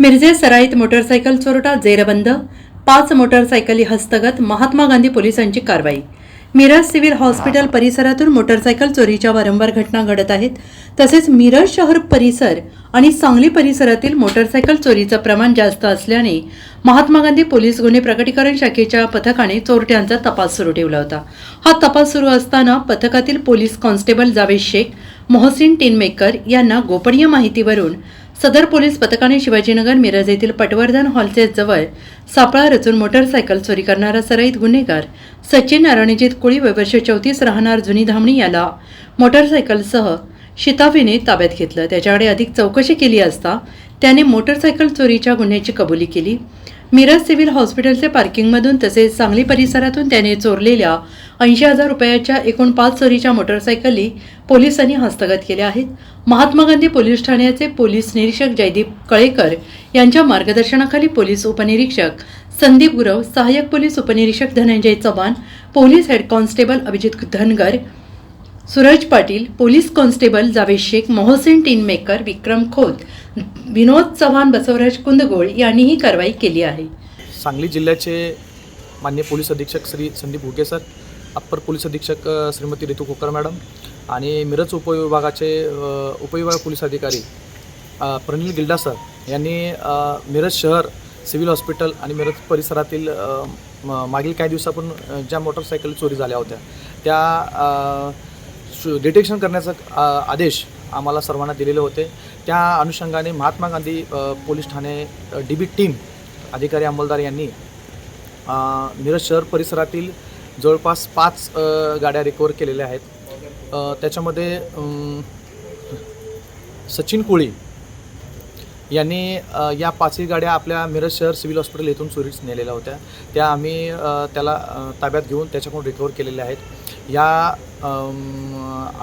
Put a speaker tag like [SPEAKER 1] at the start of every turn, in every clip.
[SPEAKER 1] मिरजे सराईत मोटरसायकल चोरटा जेरबंद. पाच मोटरसायकली हस्तगत महात्मा गांधी पोलिसांची कारवाई. मिरज सिव्हिल हॉस्पिटल परिसरातून मोटरसायकल चोरीच्या वारंवार घटना घडत आहेत. तसेच मिरज शहर परिसर आणि सांगली परिसरातील मोटरसायकल चोरीचं प्रमाण जास्त असल्याने महात्मा गांधी पोलीस गुन्हे प्रकटीकरण शाखेच्या पथकाने चोरट्यांचा तपास सुरू ठेवला होता. हा तपास सुरू असताना पथकातील पोलीस कॉन्स्टेबल जावेद शेख मोहसिन टिनमेकर यांना गोपनीय माहितीवरून सदर पोलीस पथकाने शिवाजीनगर मिरज येथील पटवर्धन हॉलचे जवळ सापळा रचून मोटरसायकल चोरी करणारा सराईत गुन्हेगार सचिन नारायणजीत कुळी वय वर्ष चौतीस राहणार जुनी धामणी याला मोटरसायकलसह शिताफीने ताब्यात घेतलं. त्याच्याकडे अधिक चौकशी केली असता त्याने मोटरसायकल चोरीच्या गुन्ह्याची कबुली केली. मिरज सिव्हिल हॉस्पिटलचे पार्किंगमधून तसेच सांगली परिसरातून त्याने चोरलेल्या ऐंशी हजार रुपयाच्या एकूण पाच चोरीच्या मोटरसायकली पोलिसांनी हस्तगत केल्या आहेत. महात्मा गांधी पोलीस ठाण्याचे पोलीस निरीक्षक जयदीप कळेकर यांच्या मार्गदर्शनाखाली पोलीस उपनिरीक्षक संदीप गुरव सहाय्यक पोलीस उपनिरीक्षक Dhananjay Chavan police head constable Abhijit Dhangar Suraj Patil police constable Javed Shaikh Mohsin Tinmaker Vikram Khot Vinod Chavan Basavaraj Kundgol यांनी ही कारवाई केली आहे.
[SPEAKER 2] सांगली जिल्ह्याचे मान्य पोलीस अधीक्षक श्री संदीप हुके सर अप्पर पोलीस अधीक्षक श्रीमती रितू खोकर मॅडम आणि मिरज उपविभागाचे उपविभाग पोलीस अधिकारी प्रनिल गिल्डा सर यांनी मिरज शहर सिव्हिल हॉस्पिटल आणि मिरज परिसरातील म- मागील काही दिवसापूर्वी ज्या मोटरसायकल चोरी झाल्या होत्या त्या शु- डिटेक्शन करण्याचा आदेश आम्हाला सर्वांना दिलेले होते. त्या अनुषंगाने महात्मा गांधी पोलीस ठाणे डी बी टीम अधिकारी अंमलदार यांनी मिरज शहर परिसरातील जवळपास पाच गाड्या रिकवर केलेल्या आहेत. त्याच्यामध्ये सचिन कोळी यांनी या पाचही गाड्या आपल्या मिरज शहर सिव्हिल हॉस्पिटल येथून चोरीस नेलेल्या होत्या. त्या आम्ही त्याला ताब्यात घेऊन त्याच्याकडून रिकवर केलेल्या आहेत. या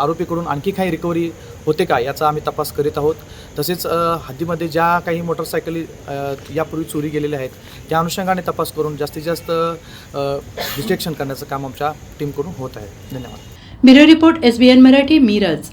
[SPEAKER 2] आरोपीकडून आणखी काही रिकव्हरी होते का याचा आम्ही तपास करीत आहोत. तसेच हद्दीमध्ये ज्या काही मोटरसायकली यापूर्वी चोरी गेलेल्या आहेत त्या अनुषंगाने तपास करून जास्तीत जास्त डिटेक्शन करण्याचं काम आमच्या टीमकडून होत आहे. धन्यवाद.
[SPEAKER 1] Bureau report S B N Marathi Miraj.